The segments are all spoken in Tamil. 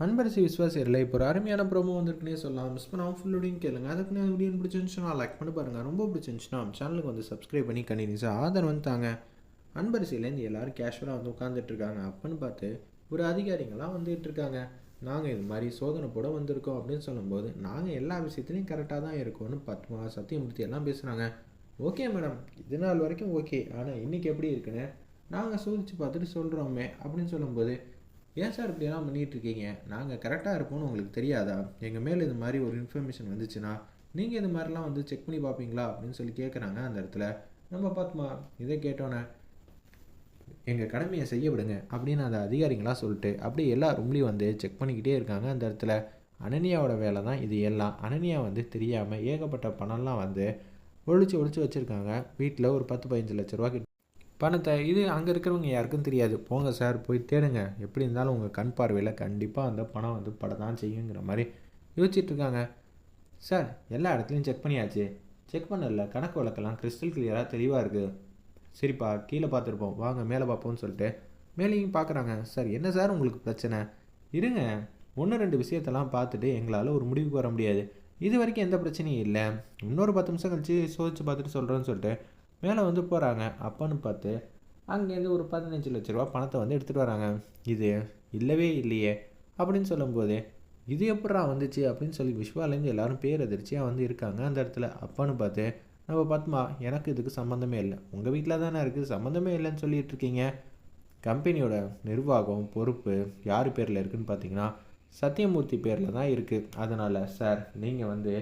அன்பரசி விஸ்வாசியரில் இப்போ ஒரு அருமையான ப்ரோமோ வந்துருக்குனே சொல்லலாம். மிஸ் பண்ணாமல் ஃபுல்லோடையும் கேளுங்க. அதுக்கு நான் வீடியோ பிடிச்சிருந்துச்சுன்னா லைக் பண்ணி பாருங்கள் ரொம்ப பிடிச்சிருந்துச்சுன்னா சேனலுக்கு வந்து சப்ஸ்கிரைப் பண்ணி கண்டினியூஸாக ஆதரவு வந்து தாங்க. அன்பரசியிலேருந்து எல்லோரும் கேஷுவலாக வந்து உட்காந்துட்ருக்காங்க அப்பன்னு பார்த்து ஒரு அதிகாரிங்களாம் வந்துகிட்டு இருக்காங்க. நாங்கள் இது மாதிரி சோதனை போட வந்திருக்கோம் அப்படின்னு சொல்லும்போது நாங்கள் எல்லா விஷயத்துலையும் கரெக்டாக தான் இருக்கோம்னு பத்மா சத்தியமூர்த்தி எல்லாம் பேசுகிறாங்க ஓகே மேடம் இது நாள் வரைக்கும் ஓகே ஆனால் இன்றைக்கி எப்படி இருக்குன்னு நாங்கள் சோதிச்சு பார்த்துட்டு சொல்கிறோமே அப்படின்னு சொல்லும்போது ஏன் சார் இப்படியெல்லாம் பண்ணிகிட்ருக்கீங்க? நாங்கள் கரெக்டாக இருப்போம்னு உங்களுக்கு தெரியாதா? எங்கள் மேலே இது மாதிரி ஒரு இன்ஃபர்மேஷன் வந்துச்சுன்னா நீங்கள் இது மாதிரிலாம் வந்து செக் பண்ணி பார்ப்பீங்களா? அப்படின்னு சொல்லி கேட்குறாங்க அந்த இடத்துல. நம்ம பார்த்துமா இதை கேட்டோன்னே எங்கள் கடமையை செய்ய விடுங்க அப்படின்னு அந்த அதிகாரிங்களாம் சொல்லிட்டு அப்படியே எல்லா ரூம்லேயும் வந்து செக் பண்ணிக்கிட்டே இருக்காங்க அந்த இடத்துல. அனனியாவோட வேலை தான் இது எல்லாம். அனனியா வந்து தெரியாமல் ஏகப்பட்ட பணம்லாம் வந்து ஒழிச்சு ஒழிச்சு வச்சுருக்காங்க. வீட்டில் ஒரு பத்து பதினஞ்சு லட்ச ரூபா கிட்ட பணத்தை இது அங்கே இருக்கிறவங்க யாருக்கும் தெரியாது. போங்க சார் போய் தேடுங்க. எப்படி இருந்தாலும் உங்கள் கண் பார்வையில் கண்டிப்பாக அந்த பணம் வந்து பட தான் செய்யுங்கிற மாதிரி யோசிச்சிட்ருக்காங்க சார் எல்லா இடத்துலையும் செக் பண்ணியாச்சு. செக் பண்ணல. கணக்கு வழக்கெல்லாம் கிறிஸ்டல் கிளியராக தெளிவாக இருக்குது சரிப்பா கீழே பார்த்துருப்போம். வாங்க மேலே பார்ப்போம்னு சொல்லிட்டு மேலேயும் பார்க்குறாங்க. சார் என்ன சார் உங்களுக்கு பிரச்சனை? இருங்க. ஒன்று ரெண்டு விஷயத்தெல்லாம் பார்த்துட்டு எங்களால் ஒரு முடிவுக்கு வர முடியாது. இது வரைக்கும் எந்த பிரச்சனையும் இல்லை. இன்னொரு பத்து நிமிஷம் கழிச்சு சோதிச்சு பார்த்துட்டு சொல்கிறேன்னு சொல்லிட்டு மேலே வந்து போகிறாங்க. அப்பன்னு பார்த்து அங்கேருந்து ஒரு பதினஞ்சு லட்ச ரூபா பணத்தை வந்து எடுத்துகிட்டு வராங்க. இது இல்லவே இல்லையே. அப்படின்னு சொல்லும்போது இது எப்படா வந்துச்சு? அப்படின்னு சொல்லி விஸ்வாலேருந்து எல்லாரும் பேர் அதிர்ச்சியாக வந்து இருக்காங்க அந்த இடத்துல. அப்பன்னு பார்த்து நம்ம பத்மா எனக்கு இதுக்கு சம்மந்தமே இல்லை. உங்கள் வீட்டில் தானே இருக்குது சம்மந்தமே இல்லைன்னு சொல்லிட்டு இருக்கீங்க. கம்பெனியோட நிர்வாகம் பொறுப்பு யார் பேரில் இருக்குதுன்னு பார்த்தீங்கன்னா சத்தியமூர்த்தி பேரில் தான் இருக்குது அதனால் சார் நீங்கள் வந்து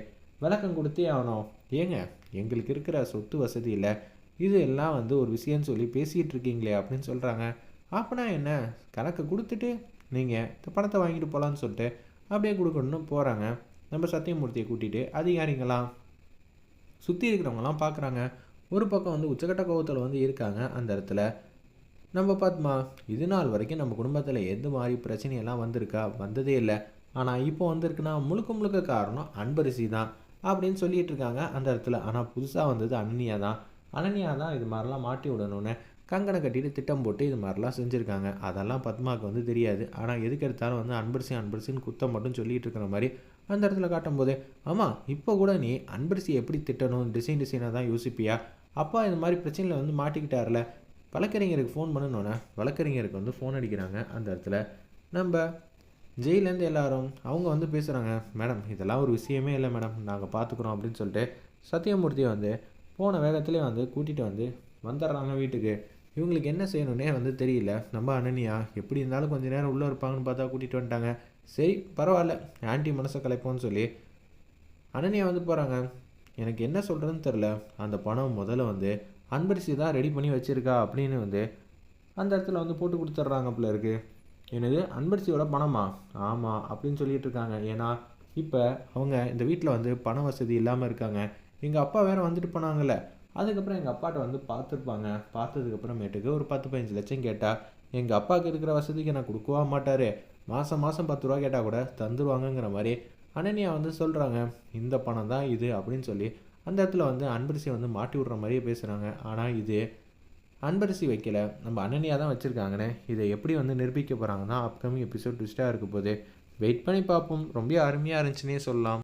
விளக்கம் கொடுத்தே ஆகணும். ஏங்க எங்களுக்கு இருக்கிற சொத்து வசதியில் இது எல்லாம் வந்து ஒரு விஷயம்னு சொல்லி பேசிகிட்டு இருக்கீங்களே அப்படின்னு சொல்கிறாங்க அப்போனா என்ன? கணக்கை கொடுத்துட்டு நீங்கள் இந்த பணத்தை வாங்கிட்டு போகலான்னு சொல்லிட்டு அப்படியே கொடுக்கணும்னு போகிறாங்க நம்ம சத்தியமூர்த்தியை கூட்டிகிட்டு அதிகாரிங்களாம் சுற்றி இருக்கிறவங்களாம் பார்க்குறாங்க ஒரு பக்கம் வந்து உச்சக்கட்ட கோபத்தில் வந்து இருக்காங்க அந்த இடத்துல. நம்ம பார்த்துமா இது நாள் வரைக்கும் நம்ம குடும்பத்தில் எந்த மாதிரி பிரச்சனையெல்லாம் வந்திருக்கா? வந்ததே இல்லை. ஆனால் இப்போ வந்திருக்குன்னா முழுக்க முழுக்க காரணம் அன்பரிசி தான் அப்படின்னு சொல்லிட்டு இருக்காங்க அந்த இடத்துல. ஆனால் புதுசாக வந்தது அனன்யா தான். அனன்யா தான் இது மாதிரிலாம் மாட்டி விடணும்னு கங்கனை கட்டிட்டு திட்டம் போட்டு இது மாதிரிலாம் செஞ்சுருக்காங்க. அதெல்லாம் பத்மாவுக்கு வந்து தெரியாது. ஆனால் எதுக்கு எடுத்தாலும் வந்து அன்பரிசி அன்பரிசின்னு குத்தம் மட்டும் சொல்லிட்டு இருக்கிற மாதிரி அந்த இடத்துல காட்டும்போது ஆமாம் இப்போ கூட நீ அன்பரிசி எப்படி திட்டணும்? டிசைன் டிசைனாக தான் யோசிப்பியா? அப்பா இந்த மாதிரி பிரச்சனையில் வந்து மாட்டிக்கிட்டார்ல. வழக்கறிஞருக்கு ஃபோன் பண்ணணுன்னே வழக்கறிஞருக்கு வந்து ஃபோன் அடிக்கிறாங்க அந்த இடத்துல. நம்ம ஜெயிலேருந்து எல்லாரும் அவங்க வந்து பேசுகிறாங்க மேடம் இதெல்லாம் ஒரு விஷயமே இல்லை மேடம் நாங்கள் பார்த்துக்குறோம் அப்படின்னு சொல்லிட்டு சத்தியமூர்த்தியை வந்து போன வேகத்துலேயே வந்து கூட்டிகிட்டு வந்து வந்துடுறாங்க வீட்டுக்கு. இவங்களுக்கு என்ன செய்யணுன்னே வந்து தெரியல. நம்ம அனனியா எப்படி இருந்தாலும் கொஞ்சம் நேரம் உள்ளே இருப்பாங்கன்னு பார்த்தா கூட்டிகிட்டு வந்துட்டாங்க. சரி பரவாயில்ல ஆன்டி மனசை கலைப்போன்னு சொல்லி அனனியா வந்து போகிறாங்க எனக்கு என்ன சொல்கிறதுன்னு தெரில அந்த பணம் முதல்ல வந்து அன்பரிசி தான் ரெடி பண்ணி வச்சுருக்கா அப்படின்னு வந்து அந்த இடத்துல வந்து போட்டு கொடுத்துட்றாங்க போல இருக்குது என்னது? அன்பரசியோட பணமா? ஆமாம் அப்படின்னு சொல்லிட்டு இருக்காங்க. ஏன்னா இப்போ அவங்க இந்த வீட்டில் வந்து பண வசதி இல்லாமல் இருக்காங்க. எங்கள் அப்பா வேறு வந்துட்டு போனாங்கல்ல. அதுக்கப்புறம் எங்கள் அப்பாட்ட வந்து பார்த்துருப்பாங்க. பார்த்ததுக்கப்புறமேட்டுக்கு ஒரு பத்து பதினஞ்சு லட்சம் கேட்டால் எங்கள் அப்பாவுக்கு இருக்கிற வசதிக்கு நான் கொடுக்கவா மாட்டார். மாதம் மாதம் பத்து ரூபா கேட்டால் கூட தந்துருவாங்கங்கிற மாதிரி அனன்யா வந்து சொல்கிறாங்க இந்த பணம் தான் இது அப்படின்னு சொல்லி அந்த இடத்துல வந்து அன்பரிசியை வந்து மாட்டி விட்ற மாதிரியே பேசுகிறாங்க ஆனால் இது அன்பரிசி வைக்கல. நம்ம அனன்யா தான் வச்சுருக்காங்கண்ணே இதை எப்படி வந்து நிரூபிக்க போகிறாங்கன்னா அப்கமிங் எபிசோட் ட்விஸ்ட்டாக இருக்க போது. வெயிட் பண்ணி பார்ப்போம். ரொம்ப அருமையாக இருந்துச்சுன்னே சொல்லலாம்.